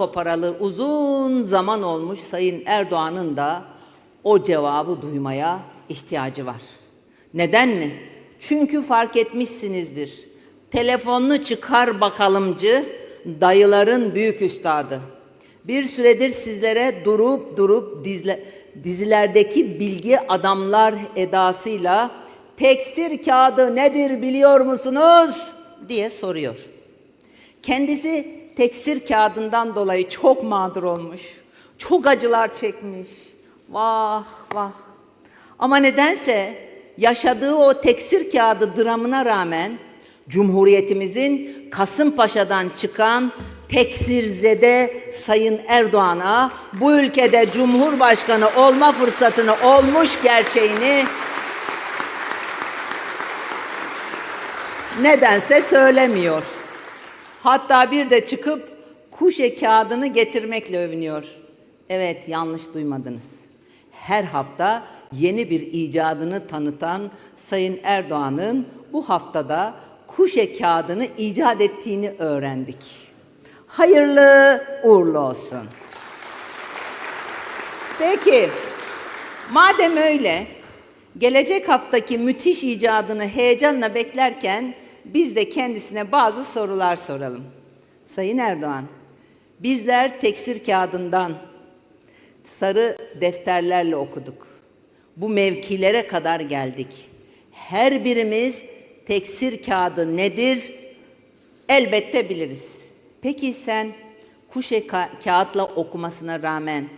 koparalı uzun zaman olmuş Sayın Erdoğan'ın da o cevabı duymaya ihtiyacı var. Neden mi? Çünkü fark etmişsinizdir. Telefonunu çıkar bakalımcı dayıların büyük üstadı. Bir süredir sizlere durup durup dizle, dizilerdeki bilgi adamlar edasıyla teksir kağıdı nedir biliyor musunuz diye soruyor. Kendisi teksir kağıdından dolayı çok mağdur olmuş. Çok acılar çekmiş. Vah vah. Ama nedense yaşadığı o teksir kağıdı dramına rağmen Cumhuriyetimizin Kasımpaşa'dan çıkan teksirzede Sayın Erdoğan'a bu ülkede Cumhurbaşkanı olma fırsatını olmuş gerçeğini nedense söylemiyor. Hatta bir de çıkıp kuşe kağıdını getirmekle övünüyor. Evet yanlış duymadınız. Her hafta yeni bir icadını tanıtan Sayın Erdoğan'ın bu haftada kuşe kağıdını icat ettiğini öğrendik. Hayırlı uğurlu olsun. Peki, madem öyle, gelecek haftaki müthiş icadını heyecanla beklerken biz de kendisine bazı sorular soralım. Sayın Erdoğan, bizler teksir kağıdından sarı defterlerle okuduk. Bu mevkilere kadar geldik. Her birimiz teksir kağıdı nedir? Elbette biliriz. Peki sen kuşe ka- kağıtla okumasına rağmen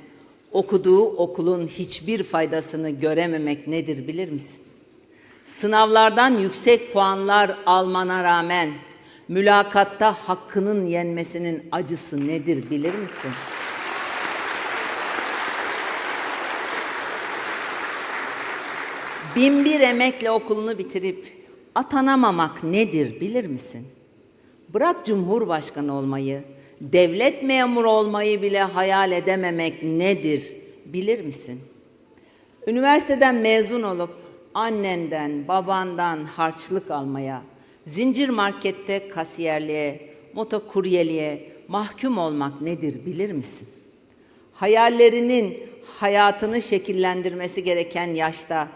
okuduğu okulun hiçbir faydasını görememek nedir bilir misin? Sınavlardan yüksek puanlar almana rağmen mülakatta hakkının yenmesinin acısı nedir bilir misin? Bin bir emekle okulunu bitirip atanamamak nedir bilir misin? Bırak cumhurbaşkanı olmayı, devlet memuru olmayı bile hayal edememek nedir bilir misin? Üniversiteden mezun olup annenden, babandan harçlık almaya, zincir markette kasiyerliğe, motokuryeliğe mahkum olmak nedir bilir misin? Hayallerinin hayatını şekillendirmesi gereken yaşta,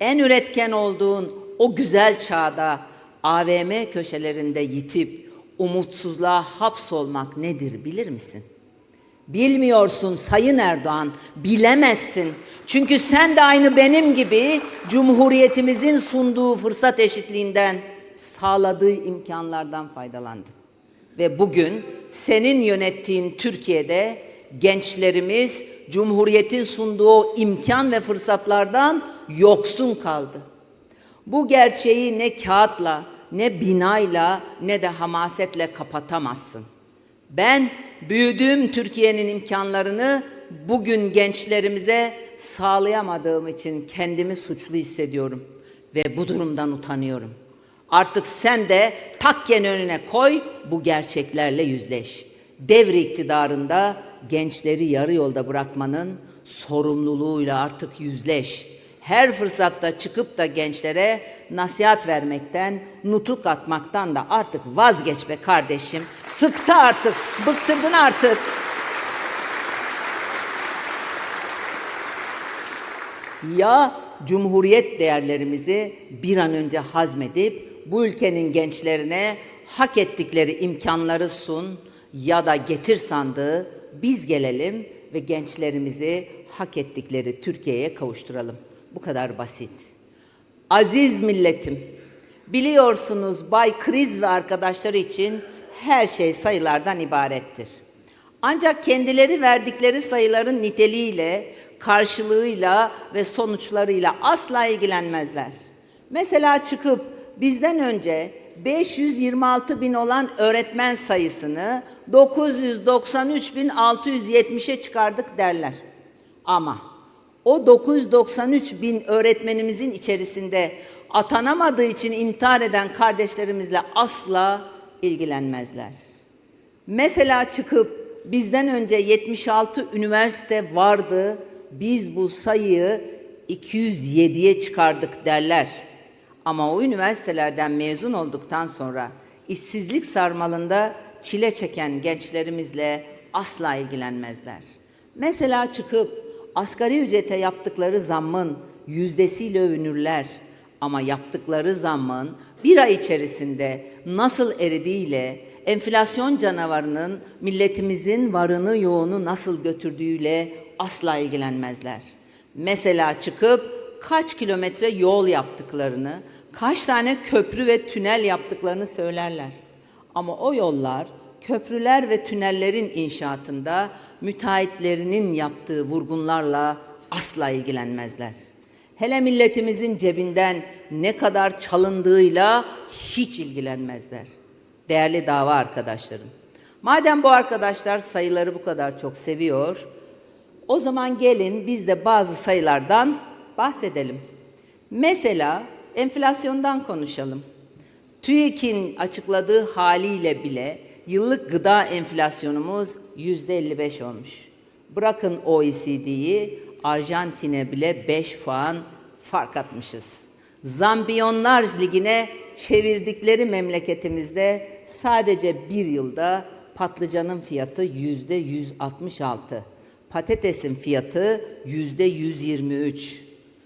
en üretken olduğun o güzel çağda AVM köşelerinde yitip umutsuzluğa hapsolmak nedir bilir misin? Bilmiyorsun Sayın Erdoğan, bilemezsin. Çünkü sen de aynı benim gibi Cumhuriyetimizin sunduğu fırsat eşitliğinden, sağladığı imkanlardan faydalandın. Ve bugün senin yönettiğin Türkiye'de gençlerimiz Cumhuriyetin sunduğu imkan ve fırsatlardan yoksun kaldı. Bu gerçeği ne kağıtla, ne binayla, ne de hamasetle kapatamazsın. Ben büyüdüğüm Türkiye'nin imkanlarını bugün gençlerimize sağlayamadığım için kendimi suçlu hissediyorum ve bu durumdan utanıyorum. Artık sen de takken önüne koy, bu gerçeklerle yüzleş. Devri iktidarında gençleri yarı yolda bırakmanın sorumluluğuyla artık yüzleş. Her fırsatta çıkıp da gençlere nasihat vermekten, nutuk atmaktan da artık vazgeç be kardeşim. Sıktı artık, bıktırdın artık. Ya cumhuriyet değerlerimizi bir an önce hazmedip bu ülkenin gençlerine hak ettikleri imkanları sun ya da getir sandığı biz gelelim ve gençlerimizi hak ettikleri Türkiye'ye kavuşturalım. Bu kadar basit. Aziz milletim, biliyorsunuz Bay Kriz ve arkadaşları için her şey sayılardan ibarettir. Ancak kendileri verdikleri sayıların niteliğiyle, karşılığıyla ve sonuçlarıyla asla ilgilenmezler. Mesela çıkıp bizden önce 526 bin olan öğretmen sayısını 993 bin 670'e çıkardık derler. Ama o 993 bin öğretmenimizin içerisinde atanamadığı için intihar eden kardeşlerimizle asla ilgilenmezler. Mesela çıkıp bizden önce 76 üniversite vardı, biz bu sayıyı 207'ye çıkardık derler. Ama o üniversitelerden mezun olduktan sonra işsizlik sarmalında çile çeken gençlerimizle asla ilgilenmezler. Mesela çıkıp asgari ücrete yaptıkları zammın yüzdesiyle övünürler. Ama yaptıkları zammın bir ay içerisinde nasıl eridiğiyle, enflasyon canavarının milletimizin varını yoğunu nasıl götürdüğüyle asla ilgilenmezler. Mesela çıkıp kaç kilometre yol yaptıklarını, kaç tane köprü ve tünel yaptıklarını söylerler. Ama o yollar, köprüler ve tünellerin inşaatında müteahhitlerinin yaptığı vurgunlarla asla ilgilenmezler. Hele milletimizin cebinden ne kadar çalındığıyla hiç ilgilenmezler. Değerli dava arkadaşlarım. Madem bu arkadaşlar sayıları bu kadar çok seviyor, o zaman gelin biz de bazı sayılardan bahsedelim. Mesela enflasyondan konuşalım. TÜİK'in açıkladığı haliyle bile yıllık gıda enflasyonumuz yüzde 55 olmuş. Bırakın OECD'yi, Arjantin'e bile 5 puan fark atmışız. Zambiyonlar Ligi'ne çevirdikleri memleketimizde sadece bir yılda patlıcanın fiyatı yüzde 166, patatesin fiyatı yüzde 123,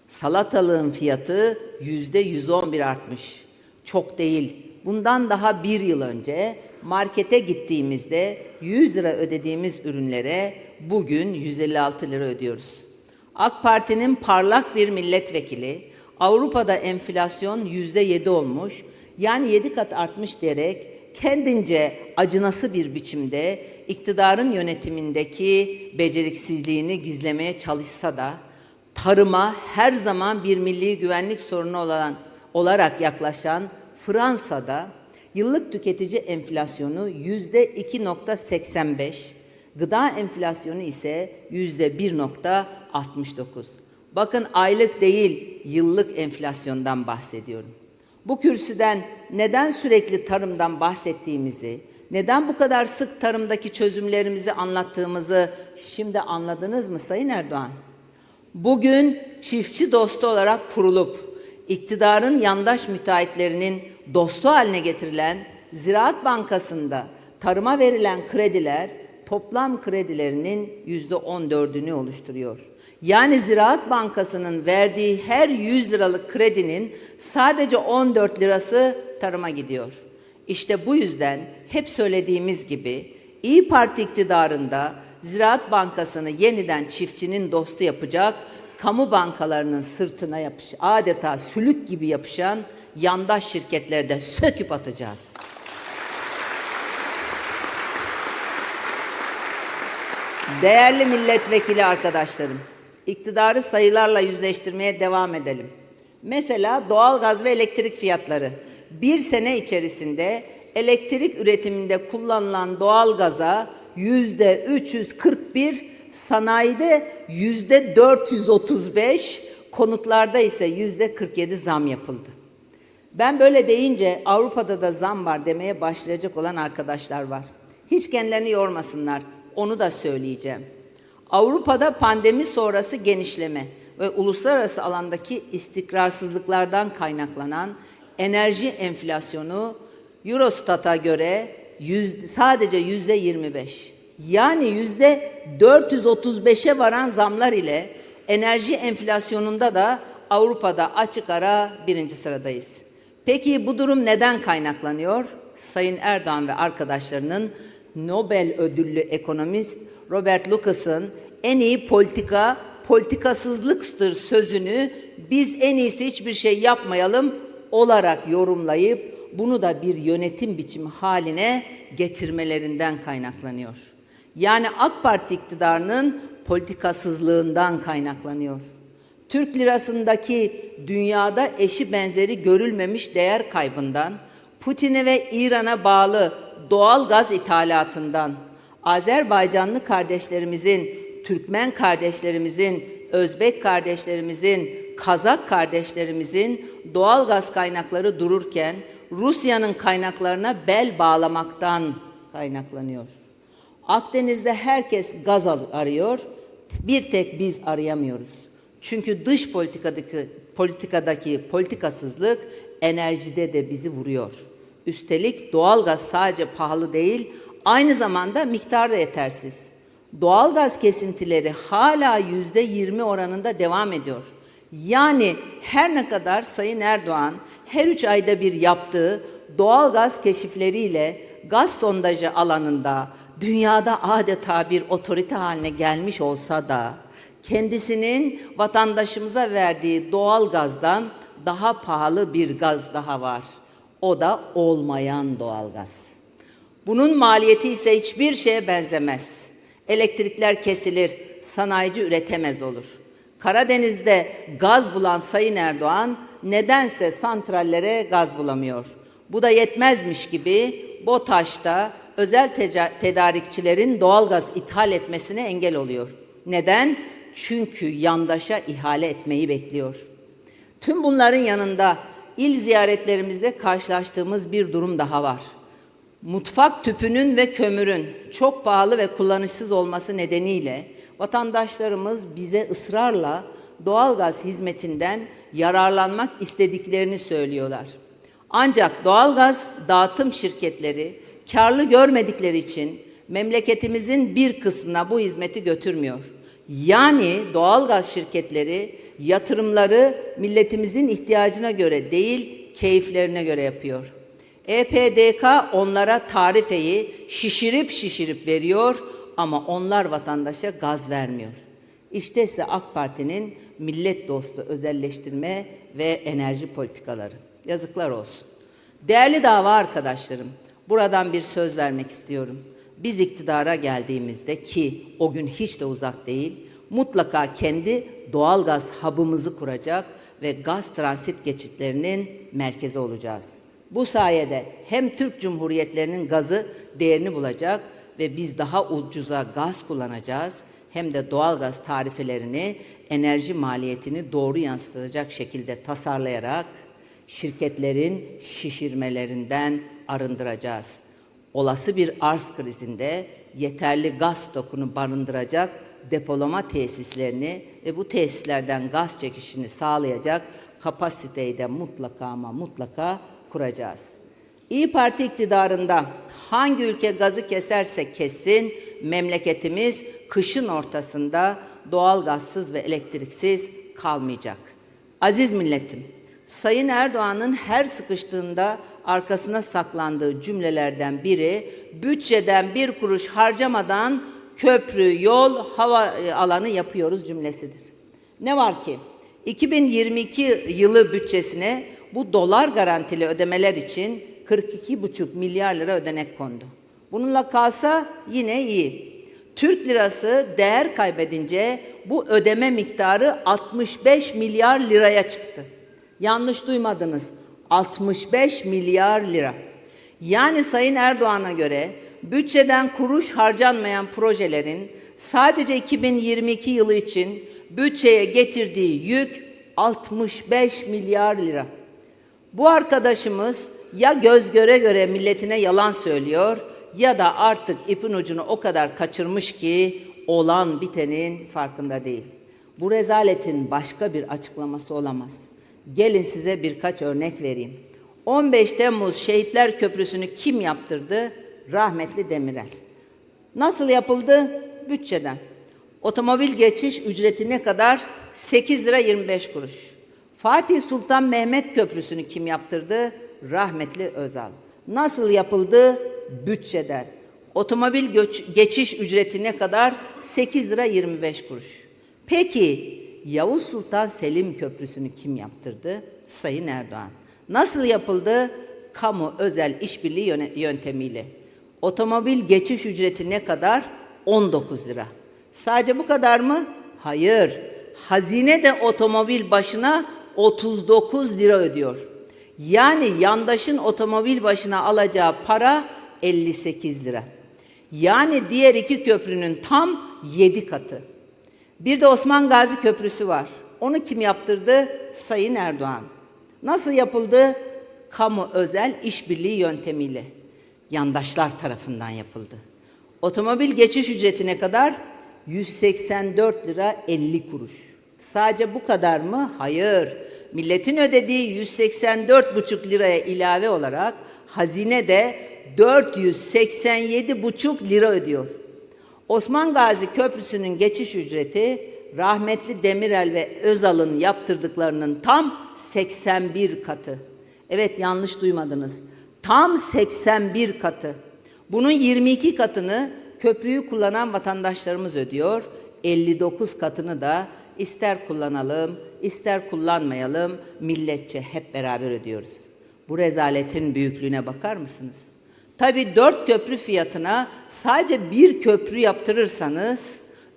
salatalığın fiyatı yüzde 111 artmış. Çok değil. Bundan daha bir yıl önce markete gittiğimizde 100 lira ödediğimiz ürünlere bugün 156 lira ödüyoruz. AK Parti'nin parlak bir milletvekili Avrupa'da enflasyon yüzde yedi olmuş, yani yedi kat artmış diyerek kendince acınası bir biçimde iktidarın yönetimindeki beceriksizliğini gizlemeye çalışsa da tarıma her zaman bir milli güvenlik sorunu olan olarak yaklaşan Fransa'da yıllık tüketici enflasyonu yüzde 2.85, gıda enflasyonu ise yüzde 1.69. Bakın aylık değil, yıllık enflasyondan bahsediyorum. Bu kürsüden neden sürekli tarımdan bahsettiğimizi, neden bu kadar sık tarımdaki çözümlerimizi anlattığımızı şimdi anladınız mı Sayın Erdoğan? Bugün çiftçi dostu olarak kurulup iktidarın yandaş müteahhitlerinin dostu haline getirilen Ziraat Bankası'nda tarıma verilen krediler toplam kredilerinin yüzde on dördünü oluşturuyor. Yani Ziraat Bankası'nın verdiği her 100 liralık kredinin sadece 14 lirası tarıma gidiyor. İşte bu yüzden hep söylediğimiz gibi İyi Parti iktidarında Ziraat Bankası'nı yeniden çiftçinin dostu yapacak, kamu bankalarının sırtına yapış, adeta sülük gibi yapışan yandaş şirketlerde söküp atacağız. Değerli milletvekili arkadaşlarım, iktidarı sayılarla yüzleştirmeye devam edelim. Mesela doğalgaz ve elektrik fiyatları. Bir sene içerisinde elektrik üretiminde kullanılan doğalgaza yüzde 341, sanayide yüzde 435, konutlarda ise yüzde 47 zam yapıldı. Ben böyle deyince Avrupa'da da zam var demeye başlayacak olan arkadaşlar var. Hiç kendilerini yormasınlar. Onu da söyleyeceğim. Avrupa'da pandemi sonrası genişleme ve uluslararası alandaki istikrarsızlıklardan kaynaklanan enerji enflasyonu Eurostat'a göre yüzde, sadece yüzde 25. Yani yüzde 435'e varan zamlar ile enerji enflasyonunda da Avrupa'da açık ara birinci sıradayız. Peki bu durum neden kaynaklanıyor? Sayın Erdoğan ve arkadaşlarının Nobel ödüllü ekonomist Robert Lucas'ın en iyi politika politikasızlıktır sözünü biz en iyisi hiçbir şey yapmayalım olarak yorumlayıp bunu da bir yönetim biçimi haline getirmelerinden kaynaklanıyor. Yani AK Parti iktidarının politikasızlığından kaynaklanıyor. Türk lirasındaki dünyada eşi benzeri görülmemiş değer kaybından, Putin'e ve İran'a bağlı doğal gaz ithalatından, Azerbaycanlı kardeşlerimizin, Türkmen kardeşlerimizin, Özbek kardeşlerimizin, Kazak kardeşlerimizin doğal gaz kaynakları dururken Rusya'nın kaynaklarına bel bağlamaktan kaynaklanıyor. Akdeniz'de herkes gaz arıyor, bir tek biz arayamıyoruz. Çünkü dış politikadaki politikadaki politikasızlık enerjide de bizi vuruyor. Üstelik doğalgaz sadece pahalı değil, Aynı zamanda miktar da yetersiz. Doğalgaz kesintileri hala yüzde yirmi oranında devam ediyor. Yani her ne kadar Sayın Erdoğan her üç ayda bir yaptığı doğalgaz keşifleriyle gaz sondajı alanında dünyada adeta bir otorite haline gelmiş olsa da kendisinin vatandaşımıza verdiği doğal gazdan daha pahalı bir gaz daha var. O da olmayan doğalgaz. Bunun maliyeti ise hiçbir şeye benzemez. Elektrikler kesilir, sanayici üretemez olur. Karadeniz'de gaz bulan Sayın Erdoğan nedense santrallere gaz bulamıyor. Bu da yetmezmiş gibi BOTAŞ'ta özel tedarikçilerin doğalgaz ithal etmesine engel oluyor. Neden? Çünkü yandaşa ihale etmeyi bekliyor. Tüm bunların yanında il ziyaretlerimizde karşılaştığımız bir durum daha var. Mutfak tüpünün ve kömürün çok pahalı ve kullanışsız olması nedeniyle vatandaşlarımız bize ısrarla doğalgaz hizmetinden yararlanmak istediklerini söylüyorlar. Ancak doğalgaz dağıtım şirketleri karlı görmedikleri için memleketimizin bir kısmına bu hizmeti götürmüyor. Yani doğalgaz şirketleri yatırımları milletimizin ihtiyacına göre değil, keyiflerine göre yapıyor. EPDK onlara tarifeyi şişirip şişirip veriyor ama onlar vatandaşa gaz vermiyor. İşte ise AK Parti'nin millet dostu özelleştirme ve enerji politikaları. Yazıklar olsun. Değerli dava arkadaşlarım, buradan bir söz vermek istiyorum. Biz iktidara geldiğimizde ki o gün hiç de uzak değil, mutlaka kendi doğalgaz hub'ımızı kuracak ve gaz transit geçitlerinin merkezi olacağız. Bu sayede hem Türk Cumhuriyetlerinin gazı değerini bulacak ve biz daha ucuza gaz kullanacağız hem de doğalgaz tarifelerini, enerji maliyetini doğru yansıtacak şekilde tasarlayarak şirketlerin şişirmelerinden arındıracağız. Olası bir arz krizinde yeterli gaz stokunu barındıracak depolama tesislerini ve bu tesislerden gaz çekişini sağlayacak kapasiteyi de mutlaka ama mutlaka kuracağız. İyi Parti iktidarında hangi ülke gazı keserse kessin memleketimiz kışın ortasında doğal gazsız ve elektriksiz kalmayacak. Aziz milletim, Sayın Erdoğan'ın her sıkıştığında arkasına saklandığı cümlelerden biri bütçeden bir kuruş harcamadan köprü, yol, hava e, alanı yapıyoruz cümlesidir. Ne var ki 2022 yılı bütçesine bu dolar garantili ödemeler için 42,5 milyar lira ödenek kondu. Bununla kalsa yine iyi. Türk lirası değer kaybedince bu ödeme miktarı 65 milyar liraya çıktı. Yanlış duymadınız. 65 milyar lira. Yani Sayın Erdoğan'a göre bütçeden kuruş harcanmayan projelerin sadece 2022 yılı için bütçeye getirdiği yük 65 milyar lira. Bu arkadaşımız ya göz göre göre milletine yalan söylüyor ya da artık ipin ucunu o kadar kaçırmış ki olan bitenin farkında değil. Bu rezaletin başka bir açıklaması olamaz. Gelin size birkaç örnek vereyim. 15 Temmuz Şehitler Köprüsü'nü kim yaptırdı? Rahmetli Demirel. Nasıl yapıldı? Bütçeden. Otomobil geçiş ücreti ne kadar? 8 lira 25 kuruş. Fatih Sultan Mehmet Köprüsü'nü kim yaptırdı? Rahmetli Özal. Nasıl yapıldı? Bütçeden. Otomobil geçiş ücreti ne kadar? 8 lira 25 kuruş. Peki Yavuz Sultan Selim Köprüsü'nü kim yaptırdı? Sayın Erdoğan. Nasıl yapıldı? Kamu özel işbirliği yöntemiyle. Otomobil geçiş ücreti ne kadar? 19 lira. Sadece bu kadar mı? Hayır. Hazine de otomobil başına 39 lira ödüyor. Yani yandaşın otomobil başına alacağı para 58 lira. Yani diğer iki köprünün tam 7 katı. Bir de Osman Gazi Köprüsü var. Onu kim yaptırdı? Sayın Erdoğan. Nasıl yapıldı? Kamu özel işbirliği yöntemiyle. Yandaşlar tarafından yapıldı. Otomobil geçiş ücreti ne kadar? 184 lira 50 kuruş. Sadece bu kadar mı? Hayır. Milletin ödediği 184,5 liraya ilave olarak hazine de 487,5 lira ödüyor. Osman Gazi Köprüsü'nün geçiş ücreti rahmetli Demirel ve Özal'ın yaptırdıklarının tam 81 katı. Evet yanlış duymadınız. Tam 81 katı. Bunun 22 katını köprüyü kullanan vatandaşlarımız ödüyor. 59 katını da ister kullanalım, ister kullanmayalım milletçe hep beraber ödüyoruz. Bu rezaletin büyüklüğüne bakar mısınız? Tabii dört köprü fiyatına sadece bir köprü yaptırırsanız,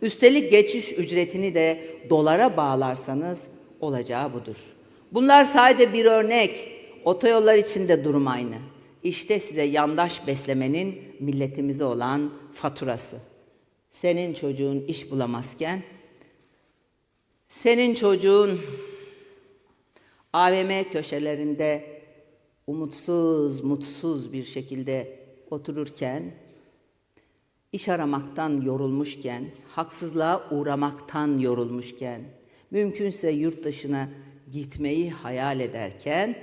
üstelik geçiş ücretini de dolara bağlarsanız olacağı budur. Bunlar sadece bir örnek. Otoyollar içinde durum aynı. İşte size yandaş beslemenin milletimize olan faturası. Senin çocuğun iş bulamazken, senin çocuğun AVM köşelerinde umutsuz, mutsuz bir şekilde otururken, iş aramaktan yorulmuşken, haksızlığa uğramaktan yorulmuşken, mümkünse yurt dışına gitmeyi hayal ederken,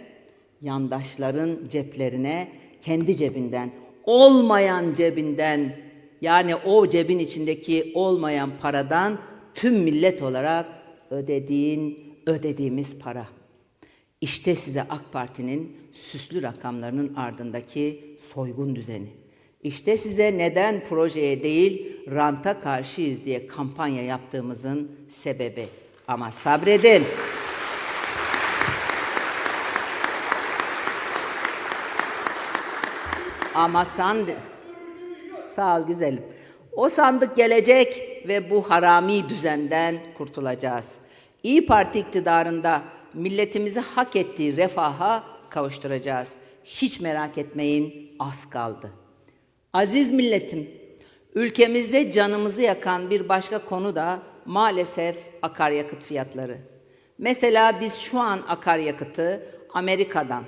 yandaşların ceplerine kendi cebinden, olmayan cebinden, yani o cebin içindeki olmayan paradan tüm millet olarak ödediğin, ödediğimiz para. İşte size AK Parti'nin süslü rakamlarının ardındaki soygun düzeni. İşte size neden projeye değil ranta karşıyız diye kampanya yaptığımızın sebebi. Ama sabredin. Ama sandı. Sağ ol güzelim. O sandık gelecek ve bu harami düzenden kurtulacağız. İyi Parti iktidarında milletimizi hak ettiği refaha kavuşturacağız. Hiç merak etmeyin az kaldı. Aziz milletim, ülkemizde canımızı yakan bir başka konu da maalesef akaryakıt fiyatları. Mesela biz şu an akaryakıtı Amerika'dan,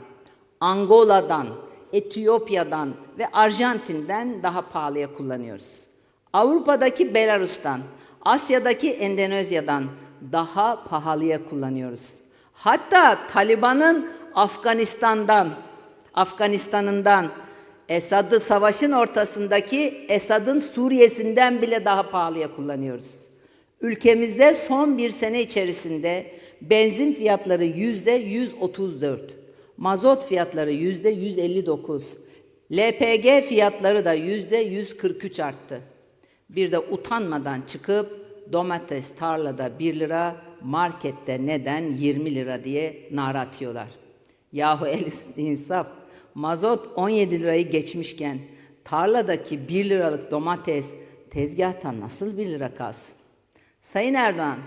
Angola'dan, Etiyopya'dan ve Arjantin'den daha pahalıya kullanıyoruz. Avrupa'daki Belarus'tan, Asya'daki Endonezya'dan daha pahalıya kullanıyoruz. Hatta Taliban'ın Afganistan'dan, Afganistan'ından, Esad'ı savaşın ortasındaki Esad'ın Suriye'sinden bile daha pahalıya kullanıyoruz. Ülkemizde son bir sene içerisinde benzin fiyatları yüzde 134, mazot fiyatları yüzde 159, LPG fiyatları da yüzde 143 arttı. Bir de utanmadan çıkıp domates tarlada 1 lira, markette neden 20 lira diye nara atıyorlar. Yahu el insaf, mazot 17 lirayı geçmişken tarladaki 1 liralık domates tezgahta nasıl 1 lira kalsın? Sayın Erdoğan,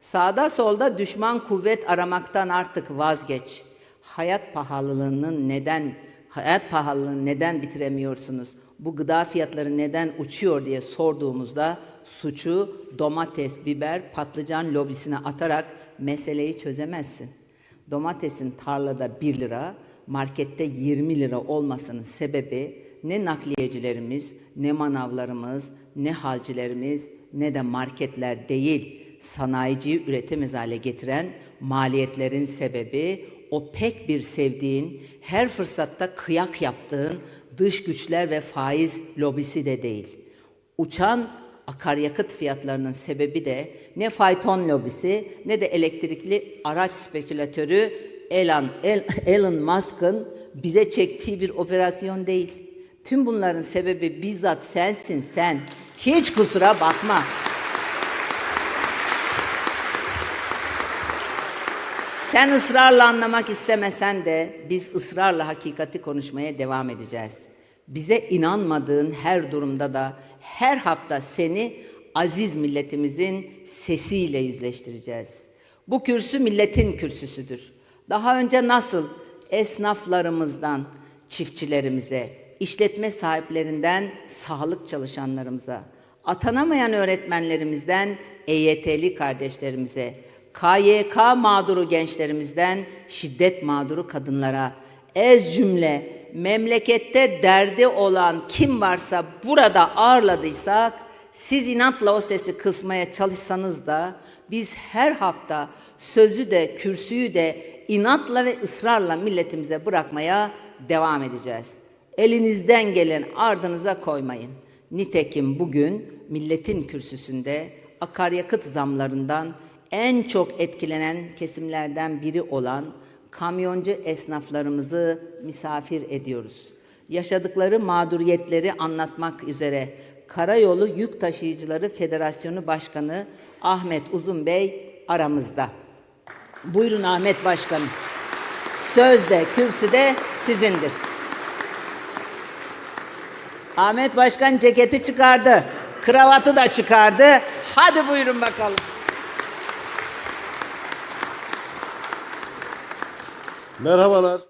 sağda solda düşman kuvvet aramaktan artık vazgeç. Hayat pahalılığının neden hayat pahalılığını neden bitiremiyorsunuz? Bu gıda fiyatları neden uçuyor diye sorduğumuzda suçu domates, biber, patlıcan lobisine atarak meseleyi çözemezsin. Domatesin tarlada 1 lira, markette 20 lira olmasının sebebi ne nakliyecilerimiz, ne manavlarımız, ne halcilerimiz, ne de marketler değil. Sanayiciyi üretemez hale getiren maliyetlerin sebebi o pek bir sevdiğin, her fırsatta kıyak yaptığın dış güçler ve faiz lobisi de değil. Uçan akaryakıt fiyatlarının sebebi de ne fayton lobisi ne de elektrikli araç spekülatörü Elon, Elon Musk'ın bize çektiği bir operasyon değil. Tüm bunların sebebi bizzat sensin sen. Hiç kusura bakma. Sen ısrarla anlamak istemesen de biz ısrarla hakikati konuşmaya devam edeceğiz. Bize inanmadığın her durumda da her hafta seni aziz milletimizin sesiyle yüzleştireceğiz. Bu kürsü milletin kürsüsüdür. Daha önce nasıl esnaflarımızdan çiftçilerimize, işletme sahiplerinden sağlık çalışanlarımıza, atanamayan öğretmenlerimizden EYT'li kardeşlerimize, KYK mağduru gençlerimizden şiddet mağduru kadınlara, ez cümle memlekette derdi olan kim varsa burada ağırladıysak, siz inatla o sesi kısmaya çalışsanız da biz her hafta sözü de kürsüyü de inatla ve ısrarla milletimize bırakmaya devam edeceğiz. Elinizden gelen ardınıza koymayın. Nitekim bugün milletin kürsüsünde akaryakıt zamlarından en çok etkilenen kesimlerden biri olan kamyoncu esnaflarımızı misafir ediyoruz. Yaşadıkları mağduriyetleri anlatmak üzere Karayolu Yük Taşıyıcıları Federasyonu Başkanı Ahmet Uzun Bey aramızda. Buyurun Ahmet Başkanım. Söz de kürsü de sizindir. Ahmet Başkan ceketi çıkardı. Kravatı da çıkardı. Hadi buyurun bakalım. Merhabalar.